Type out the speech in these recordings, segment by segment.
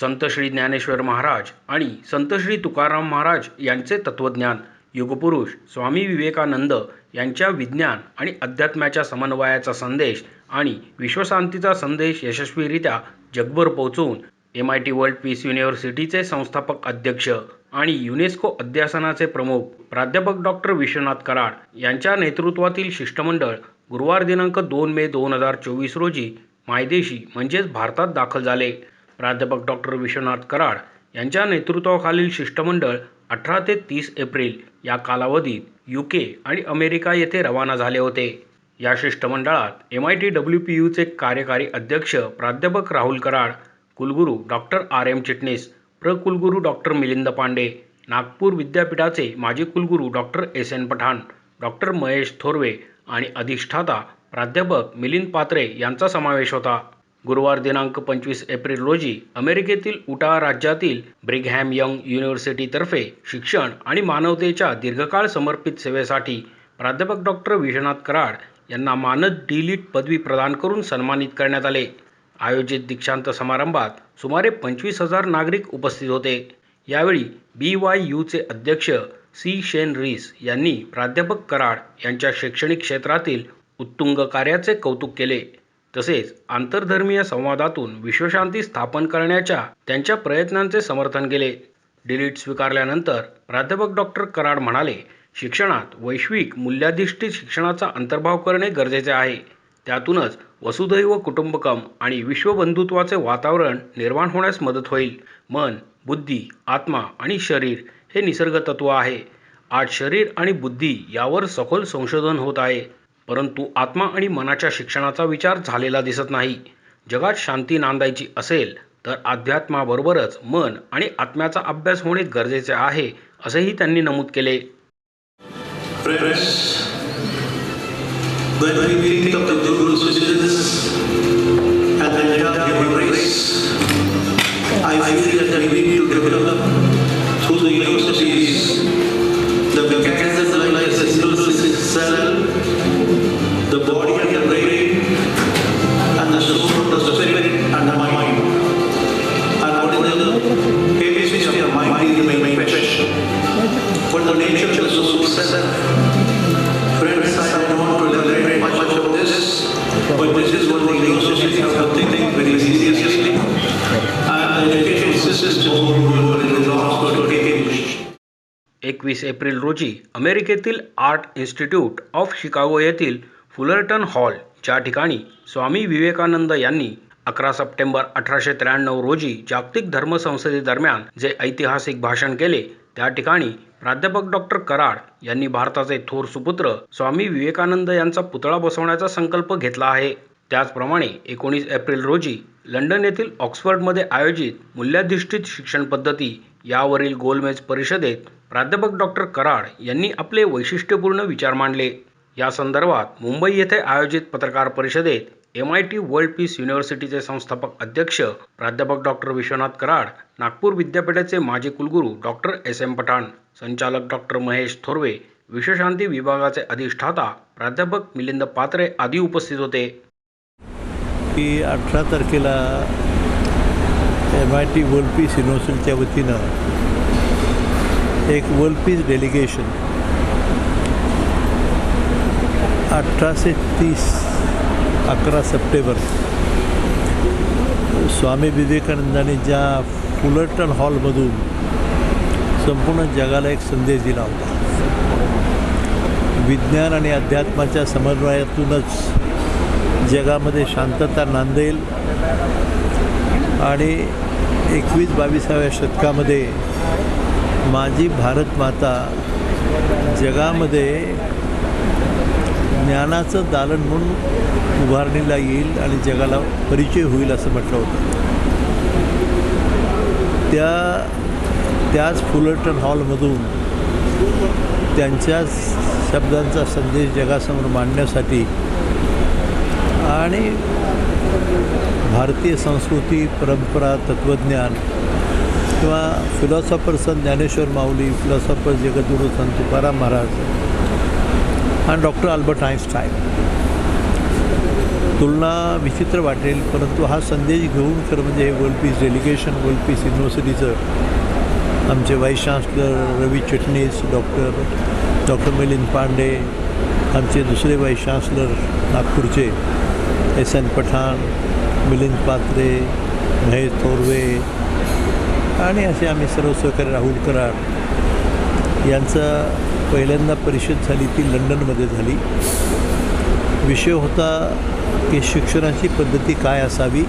संत श्री ज्ञानेश्वर महाराज आणि संत श्री तुकाराम महाराज यांचे तत्त्वज्ञान युगपुरुष स्वामी विवेकानंद यांच्या विज्ञान आणि अध्यात्माच्या समन्वयाचा संदेश आणि विश्वशांतीचा संदेश यशस्वीरित्या जगभर पोहोचवून M I T world peace युनिव्हर्सिटीचे संस्थापक अध्यक्ष आणि युनेस्को अध्यासनाचे प्रमुख प्राध्यापक डॉक्टर विश्वनाथ कराड यांच्या नेतृत्वातील शिष्टमंडळ गुरुवार दिनांक दोन मे दोन हजार चोवीस रोजी मायदेशी म्हणजेच भारतात दाखल झाले. प्राध्यापक डॉक्टर विश्वनाथ कराड यांच्या नेतृत्वाखालील शिष्टमंडळ अठरा ते तीस एप्रिल या कालावधीत यू के आणि अमेरिका येथे रवाना झाले होते. या शिष्टमंडळात M I T W P यूचे कार्यकारी अध्यक्ष प्राध्यापक राहुल कराड कुलगुरू डॉक्टर आर एम चिटणीस प्र कुलगुरू डॉक्टर मिलिंद पांडे नागपूर विद्यापीठाचे माजी कुलगुरू doctor S N Pathan doctor Mahesh Thorve आणि अधिष्ठाता प्राध्यापक मिलिंद पात्रे यांचा समावेश होता. गुरुवार दिनांक पंचवीस एप्रिल रोजी अमेरिकेतील उटा राज्यातील ब्रिगहॅम यंग युनिव्हर्सिटीतर्फे शिक्षण आणि मानवतेच्या दीर्घकाळ समर्पित सेवेसाठी प्राध्यापक डॉक्टर विश्वनाथ कराड यांना मानद डिलीट पदवी प्रदान करून सन्मानित करण्यात आले. आयोजित दीक्षांत समारंभात सुमारे पंचवीस हजार नागरिक उपस्थित होते. यावेळी बी वाय यूचे अध्यक्ष सी शेन रीस यांनी प्राध्यापक कराड यांच्या शैक्षणिक क्षेत्रातील उत्तुंग कार्याचे कौतुक केले. तसेच आंतरधर्मीय संवादातून विश्वशांती स्थापन करण्याच्या त्यांच्या प्रयत्नांचे समर्थन केले. डिलीट स्वीकारल्यानंतर प्राध्यापक डॉक्टर कराड म्हणाले शिक्षणात वैश्विक मूल्याधिष्ठित शिक्षणाचा अंतर्भाव करणे गरजेचे आहे. त्यातूनच वसुधैव कुटुंबकम आणि विश्वबंधुत्वाचे वातावरण निर्माण होण्यास मदत होईल. मन बुद्धी आत्मा आणि शरीर हे निसर्गतत्व आहे. आज शरीर आणि बुद्धी यावर सखोल संशोधन होत आहे. परंतु आत्मा आणि मनाच्या शिक्षणाचा विचार झालेला दिसत नाही. जगात शांती नांदायची असेल तर अध्यात्माबरोबरच मन आणि आत्म्याचा अभ्यास होणे गरजेचे आहे असेही त्यांनी नमूद केले. I feel that we need to develop एकवीस एप्रिल रोजी अमेरिकेतील आर्ट इन्स्टिट्यूट ऑफ शिकागो येथील फुलरटन हॉल ज्या ठिकाणी स्वामी विवेकानंद यांनी अकरा सप्टेंबर अठराशे त्र्याण्णव रोजी जागतिक धर्म संसदेदरम्यान जे ऐतिहासिक भाषण केले त्या ठिकाणी प्राध्यापक डॉक्टर कराड यांनी भारताचे थोर सुपुत्र स्वामी विवेकानंद यांचा पुतळा बसवण्याचा संकल्प घेतला आहे. त्याचप्रमाणे एकोणीस एप्रिल रोजी लंडन येथील ऑक्सफर्डमध्ये आयोजित मूल्याधिष्ठित शिक्षण पद्धती यावरील गोलमेज परिषदेत प्राध्यापक डॉक्टर कराड यांनी आपले वैशिष्ट्यपूर्ण विचार मांडले. या संदर्भात मुंबई येथे आयोजित पत्रकार परिषदेत M I T world peace युनिव्हर्सिटीचे संस्थापक अध्यक्ष प्राध्यापक डॉक्टर विश्वनाथ कराड नागपूर विद्यापीठाचे माजी कुलगुरू डॉक्टर एस एम पठाण संचालक डॉक्टर महेश थोरवे विश्वशांती विभागाचे अधिष्ठाता प्राध्यापक मिलिंद पात्रे आदी उपस्थित होते. की अठरा तारखेला M I T world peace युनिव्हर्सिटीच्या वतीनं एक वर्ल्ड पीस डेलिगेशन अठराशे तीस अकरा सप्टेंबर. स्वामी विवेकानंदांनी ज्या फुलरटन हॉलमधून संपूर्ण जगाला एक संदेश दिला होता. विज्ञान आणि अध्यात्माच्या समन्वयातूनच जगामध्ये शांतता नांदेल आणि एकवीस बावीसाव्या शतकामध्ये माझी भारत माता जगामध्ये ज्ञानाचं दालन म्हणून उभारणीला येईल आणि जगाला परिचय होईल असं म्हटलं होतं. त्या त्याच फुलटन हॉलमधून त्यांच्याच शब्दांचा संदेश जगासमोर मांडण्यासाठी आणि भारतीय संस्कृती परंपरा तत्त्वज्ञान किंवा फिलॉसॉफर संत ज्ञानेश्वर माऊली फिलॉसॉफर जगद्गुरू संत तुकाराम महाराज आणि डॉक्टर अल्बर्ट आईन्स्टाईन तुलना विचित्र वाटेल परंतु हा संदेश घेऊन खरं म्हणजे हे world peace delegation world peace युनिव्हर्सिटीचं आमचे vice chancellor Ravi Chitnis doctor doctor Milind Pande आमचे दुसरे व्हाईस चान्सलर नागपूरचे एस एन पठाण मिलिंद पात्रे महेश थोरवे आणि असे आम्ही सर्व सहकारी राहुल कराड यांचं पहिल्यांदा परिषद झाली ती लंडनमध्ये झाली. विषय होता की शिक्षणाची पद्धती काय असावी?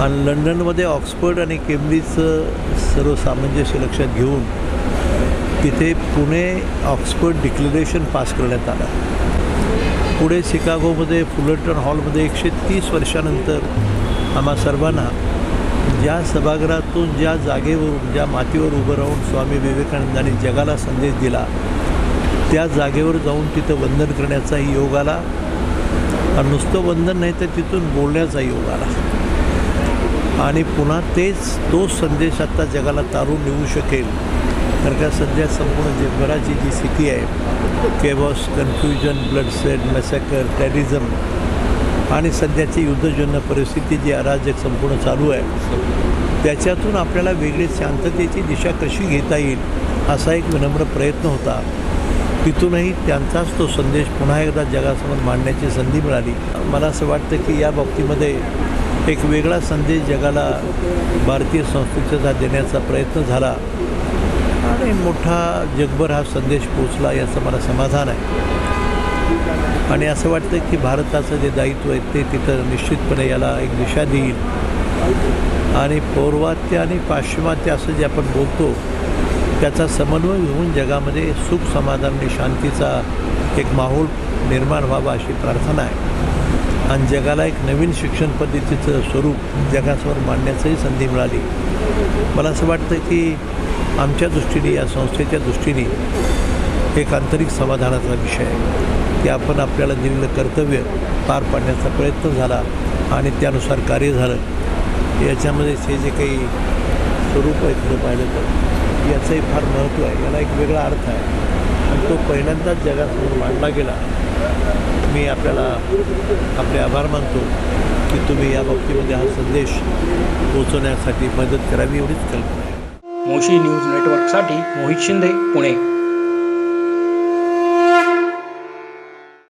आणि लंडनमध्ये ऑक्सफर्ड आणि केम्ब्रिजचं सर्व सामंजस्य लक्षात घेऊन तिथे पुणे ऑक्सफर्ड डिक्लेरेशन पास करण्यात आलं. पुढे शिकागोमध्ये फुलटन हॉलमध्ये एकशे तीस वर्षानंतर आम्हा सर्वांना ज्या सभागृहातून ज्या जागेवरून ज्या मातीवर उभं राहून स्वामी विवेकानंदांनी जगाला संदेश दिला त्या जागेवर जाऊन तिथं वंदन करण्याचाही योग आला. आणि नुसतं वंदन नाही तर तिथून बोलण्याचा योग आला. आणि पुन्हा तेच तो संदेश आत्ता जगाला तारून नेऊ शकेल. कारण का सध्या संपूर्ण जगभराची जी स्थिती आहे chaos confusion bloodshed massacre आणि सध्याची युद्धजन्य परिस्थिती जी अराजक संपूर्ण चालू आहे त्याच्यातून आपल्याला वेगळी शांततेची दिशा कशी घेता येईल असा एक विनम्र प्रयत्न होता. तिथूनही त्यांचाच तो संदेश पुन्हा एकदा जगासमोर मांडण्याची संधी मिळाली. मला असं वाटतं की या बाबतीमध्ये एक वेगळा संदेश जगाला भारतीय संस्कृतीचा देण्याचा प्रयत्न झाला आणि मोठा जगभर हा संदेश पोचला याचं मला समाधान आहे. आणि असं वाटतं की भारताचं जे दायित्व आहे ते तिथं निश्चितपणे याला एक दिशा देईल. आणि पौर्वात्य आणि पाश्चिमात्य असं जे आपण बोलतो त्याचा समन्वय होऊन जगामध्ये सुख समाधान आणि शांतीचा एक माहोल निर्माण व्हावा अशी प्रार्थना आहे. आणि जगाला एक नवीन शिक्षण पद्धतीचं स्वरूप जगासमोर मांडण्याचंही संधी मिळाली. मला असं वाटतं की आमच्या दृष्टीने या संस्थेच्या दृष्टीने एक आंतरिक समाधानाचा विषय आहे. की आपण आपल्याला दिलेलं कर्तव्य पार पाडण्याचा प्रयत्न झाला आणि त्यानुसार कार्य झालं. याच्यामध्ये हे जे काही स्वरूप आहे खरं पाहिलं तर याचंही फार महत्त्व आहे. याला एक वेगळा अर्थ आहे. आणि तो पहिल्यांदाच जगासमोर मांडला गेला. मी आपल्याला आपले आभार मानतो की तुम्ही या बाबतीमध्ये हा संदेश पोचवण्यासाठी मदत करावी एवढीच कल्पना आहे. मोशी न्यूज नेटवर्कसाठी मोहित शिंदे पुणे.